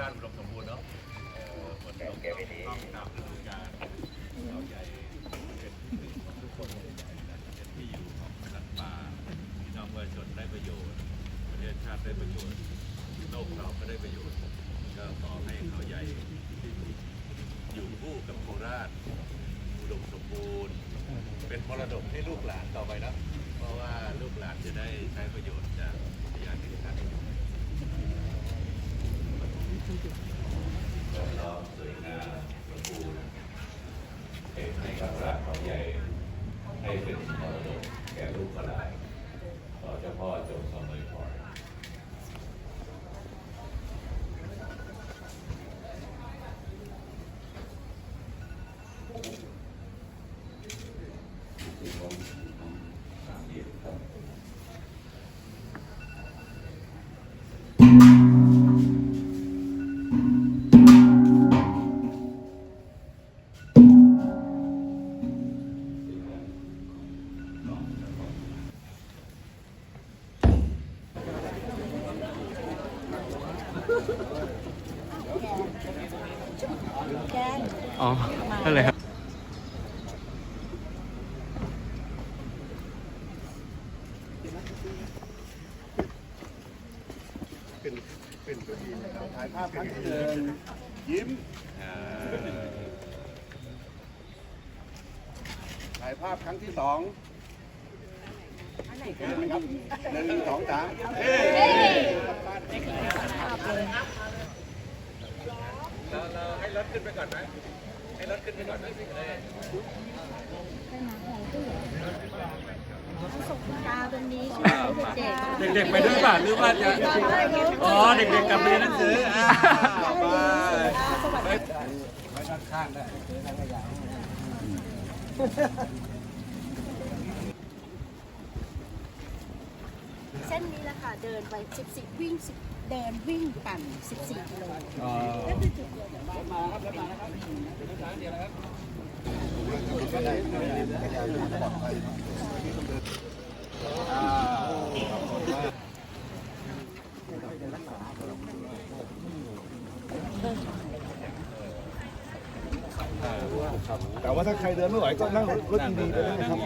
ราชอุดมสมบูรณ์เนาะเออฝนตกต้องตามฤดูกาลเขาใหญ่เป็นที่หนึ่งของทุกคนเป็นที่อยู่ของสัตว์ป่าพี่น้องประชาชนได้ประโยชน์ประเทศชาติได้ประโยชน์โลกเราก็ได้ประโยชน์ก็ขอให้เขาใหญ่อยู่คู่กับโคราชอุดมสมบูรณ์ เป็นมรดกให้ลูกหลานต่อไปนะเพราะว่าลูกหลานจะได้ใช้ประโยชน์จากพยานที่ท่าน อ๋อนั่นเลยครับเป็นตัวเองถ่ายภาพครั้งที่หนึ่งยิ้มถ่ายภาพครั้งที่สอง หนึ่งสองสามเฮ้เราเราให้รถขึ้นไปก่อนไหมให้รถขึ้นไปก่อนไหมเออตาตรงนี้ใช่ไหเด็กๆไปด้วยป่ะหรือว่าจะอ๋อเด็กๆกลับเรียนหนังสืออ่าไปๆ เส้นนี้แหละค่ะเดินไป 14 วิ่ง10เดินวิ่งปั่น 14กิโลก็คือจุดเดียวกัน แต่ว่าถ้าใครเดินไม่ไหวก็นั่งรถอีวีไปได้นะครับ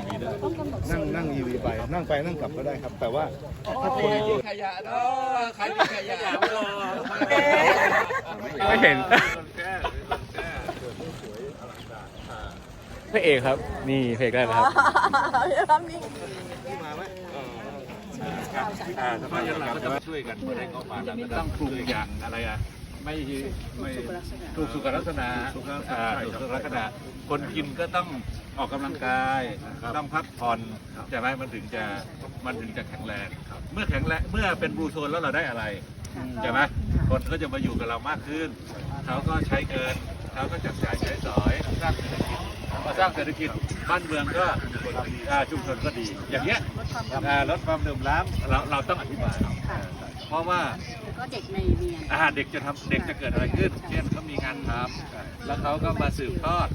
นั่งนั่งอีวีไป นั่งไปนั่งกลับก็ได้ครับ แต่ว่าถ้าคนเยอะขยะเนาะใครมีขยะไม่รอไม่เห็นพระเอกครับ นี่พระเอกได้แล้วครับอ่าสภาพยังหลังก็จะมาช่วยกันเพื่อให้เขามาแล้วก็ต้องปรุงอย่างอะไรอะ ไม่ไม่ถูกสุขลักษณะอ่าถูกสุขลักษณะคนกินก็ต้องออกกำลังกาย ต้องพักผ่อนใช่ไหมมันถึงจะมันถึงจะแข็งแรงเมื่อแข็งแรงเมื่อเป็นบลูโซนแล้วเราได้อะไรใช่ไหมคนก็จะมาอยู่กับเรามากขึ้นเขาก็ใช้เกินเขาก็จับจ่ายใช้สอยสร้างเศรษฐกิจพอสร้างเศรษฐกิจบ้านเมืองก็อ่าชุมชนก็ดี อย่างเงี้ยอ่าลดความเหลื่อมล้ำเราเราต้องอธิบายเพ ราะว่าก็เด็กในเรียนอาหารเด็กจะทำเด็กจะเกิดอะไรขึ้น เช่นเขามีงานทำแล้วเขาก็มาสืบทอด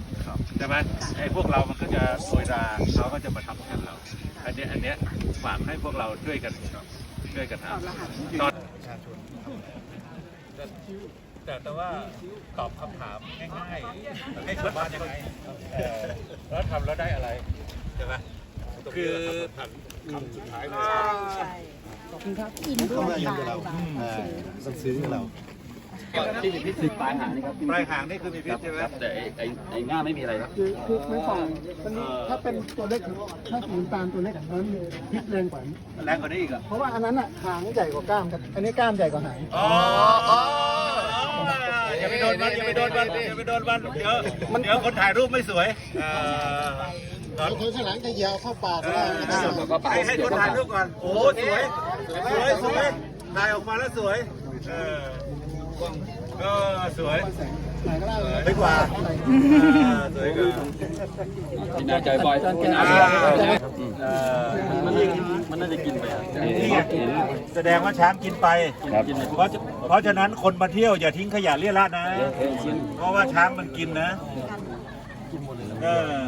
ใช่ไหมไอ้พวกเรามันก็จะโวยราเขาก็จะมาทำแทนเรา อันเนี้ยอันเนี้ยฝากให้พวกเราช่วยกันช่วยกันทำตอนแต่แต่ว่าตอบคำถามง่ายๆให้ชาวบ้านยังไงเออแล้วทำแล้วได้อะไรใช่ไหมคือ คำสุดท้ายเลย ใช่ อินด้วยต้องซื้อกับเราต้องซื้อกับเราที่มีพิษคือปลายหางนี่ครับปลายหางนี่คือมีพิษใช่ไหมแต่ไอ้ไอ้ไอ้ง่าไม่มีอะไรครับคือคือไม่ฟังมันถ้าเป็นตัวเล็กถ้าสีน้ำตาลตัวเล็กอันนั้นพิษแรงกว่านี้แรงกว่านี้อีกเหรอะเพราะว่าอันนั้นอะหางใหญ่กว่ากล้ามครับอันนี้กล้ามใหญ่กว่าหางอ๋ออ๋ออย่าไปโดนมันอย่าไปโดนมันอย่าไปโดนมันเดี๋ยวเดี๋ยวคนถ่ายรูปไม่สวย เออคนข้างหลังจะเหยียวเข้าปากก็ได้ให้ให้คนถ่ายรูปก่อน โอ้สวย สวยสวยถ่ายออกมาแล้วสวย เออก็สวยไหนก็ได้เลยสวยกว่าสวยกว่ากินอาจอยบ่อยท่านกินอาอ่าเออมันน่าจมันน่าจะกินไปอะแสดงว่าช้างกินไปกินไป เพราะเพราะฉะนั้นคนมาเที่ยวอย่าทิ้งขยะเลี่ยราดนะ เพราะว่าช้างมันกินนะเออ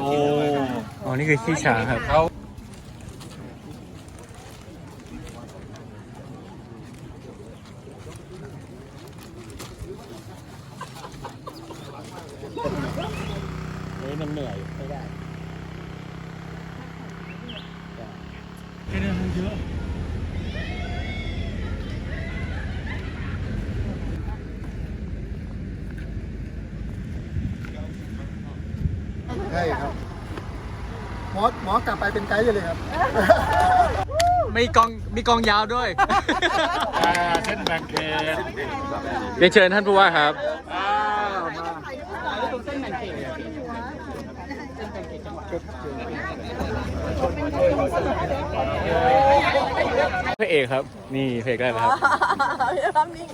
โอ้อ๋อนี่คือขี้ช้างครับเขาเฮ้ยมันเหนื่อยไม่ได้เยอะ ใช่ครับหมอหมอกลับไปเป็นไกด์เลยครับ มีกองมีกองยาวด้วยเส้นแบ่งเขตเรียนเชิญท่านผู้ว่าครับพระเอกครับ นี่เพลงได้แล้วครับภาพนิ่ง